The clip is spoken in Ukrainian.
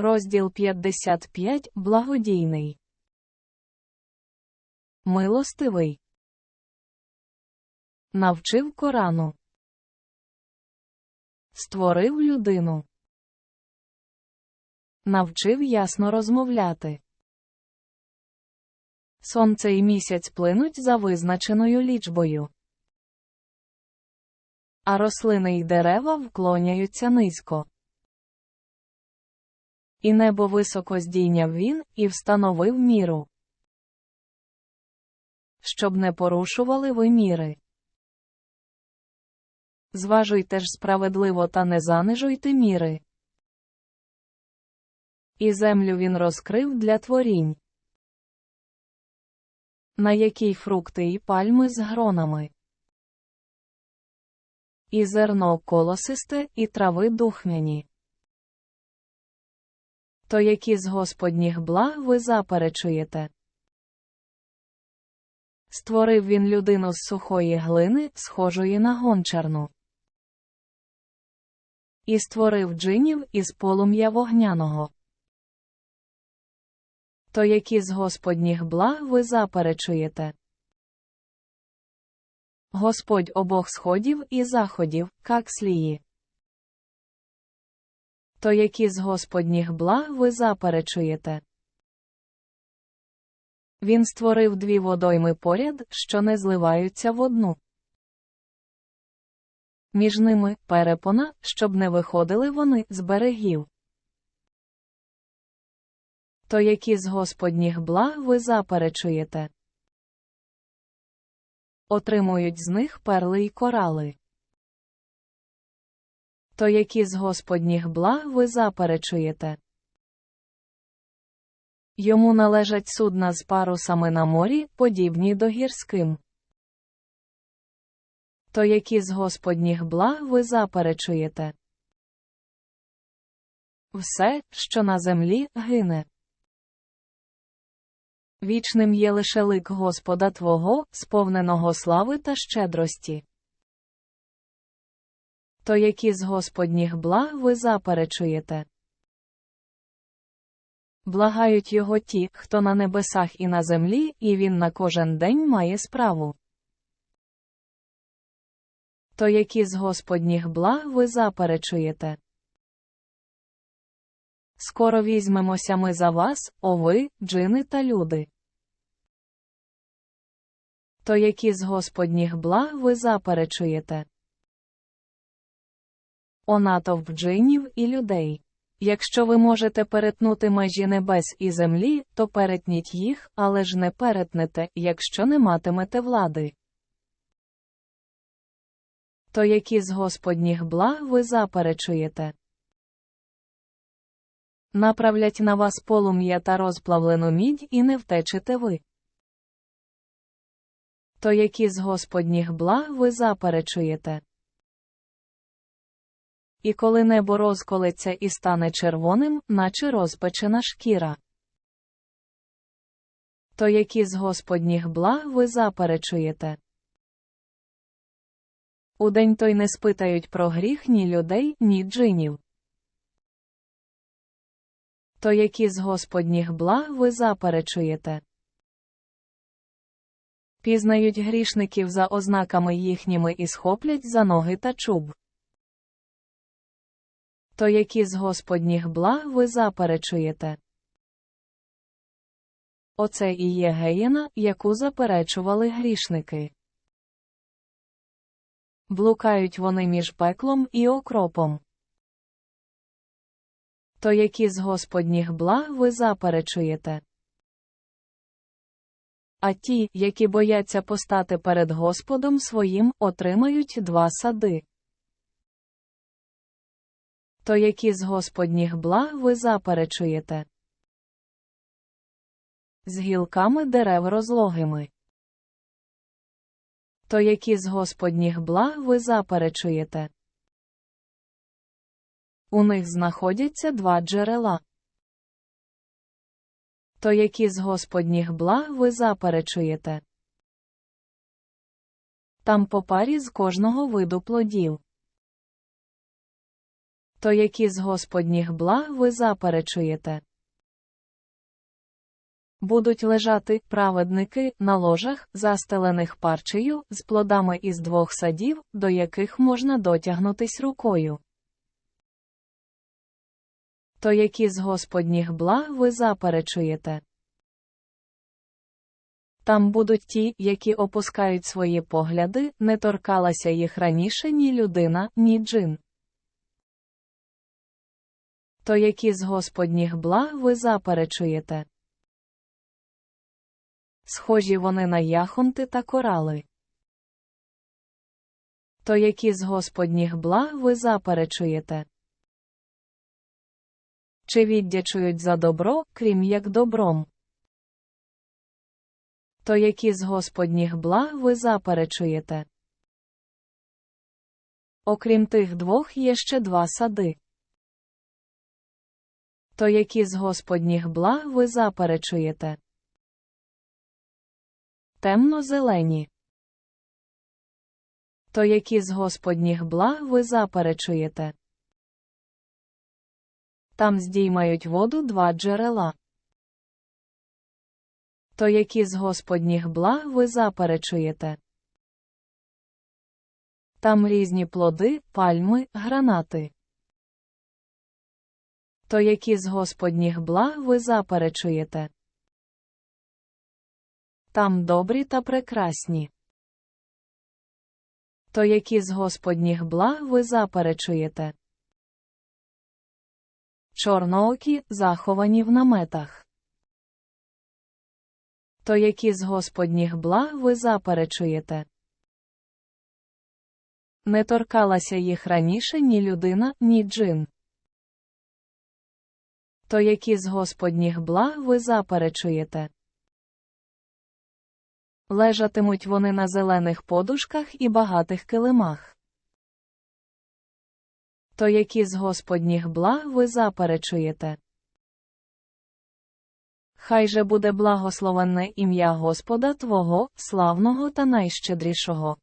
Розділ 55 Благодійний. Милостивий. Навчив Корану. Створив людину. Навчив ясно розмовляти. Сонце і місяць плинуть за визначеною лічбою. А рослини й дерева вклоняються низько. І небо високо здійняв він, і встановив міру. Щоб не порушували ви міри. Зважуйте ж справедливо та не занижуйте міри. І землю він розкрив для творінь. На якій фрукти і пальми з гронами. І зерно колосисте, і трави духмяні. То які з Господніх благ ви заперечуєте? Створив він людину з сухої глини, схожої на гончарну. І створив джинів із полум'я вогняного. То які з Господніх благ ви заперечуєте? Господь обох сходів і заходів, как слії. То які з Господніх благ ви заперечуєте? Він створив дві водойми поряд, що не зливаються в одну. Між ними перепона, щоб не виходили вони з берегів. То які з Господніх благ ви заперечуєте? Отримують з них перли й корали. То які з Господніх благ ви заперечуєте? Йому належать судна з парусами на морі, подібні до гірським. То які з Господніх благ ви заперечуєте? Все, що на землі, гине. Вічним є лише лик Господа Твого, сповненого слави та щедрості. То які з Господніх благ ви заперечуєте? Благають його ті, хто на небесах і на землі, і він на кожен день має справу. То які з Господніх благ ви заперечуєте? Скоро візьмемося ми за вас, о ви, джини та люди. То які з Господніх благ ви заперечуєте? О натовп джинів і людей. Якщо ви можете перетнути межі небес і землі, то перетніть їх, але ж не перетнете, якщо не матимете влади. То які з Господніх благ ви заперечуєте? Направлять на вас полум'я та розплавлену мідь і не втечете ви. То які з Господніх благ ви заперечуєте? І коли небо розколеться і стане червоним, наче розпечена шкіра. То які з Господніх благ ви заперечуєте? Удень той не спитають про гріх ні людей, ні джинів. То які з Господніх благ ви заперечуєте? Пізнають грішників за ознаками їхніми і схоплять за ноги та чуб. То які з Господніх благ ви заперечуєте? Оце і є геєна, яку заперечували грішники. Блукають вони між пеклом і окропом. То які з Господніх благ ви заперечуєте? А ті, які бояться постати перед Господом своїм, отримають два сади. То які з Господніх благ ви заперечуєте? З гілками дерев розлогими. То які з Господніх благ ви заперечуєте? У них знаходяться два джерела. То які з Господніх благ ви заперечуєте? Там по парі з кожного виду плодів. То які з Господніх благ ви заперечуєте? Будуть лежати праведники на ложах, застелених парчею, з плодами із двох садів, до яких можна дотягнутись рукою. То які з Господніх благ ви заперечуєте? Там будуть ті, які опускають свої погляди, не торкалася їх раніше ні людина, ні джин. То які з Господніх благ ви заперечуєте? Схожі вони на яхонти та корали. То які з Господніх благ ви заперечуєте? Чи віддячують за добро, крім як добром? То які з Господніх благ ви заперечуєте? Окрім тих двох є ще два сади. То які з Господніх благ ви заперечуєте? Темно-зелені. То які з Господніх благ ви заперечуєте? Там здіймають воду два джерела. То які з Господніх благ ви заперечуєте? Там різні плоди, пальми, гранати. То які з Господніх благ ви заперечуєте? Там добрі та прекрасні. То які з Господніх благ ви заперечуєте? Чорноокі, заховані в наметах. То які з Господніх благ ви заперечуєте? Не торкалася їх раніше ні людина, ні джин. То які з Господніх благ ви заперечуєте? Лежатимуть вони на зелених подушках і багатих килимах. То які з Господніх благ ви заперечуєте? Хай же буде благословенне ім'я Господа Твого, славного та найщедрішого.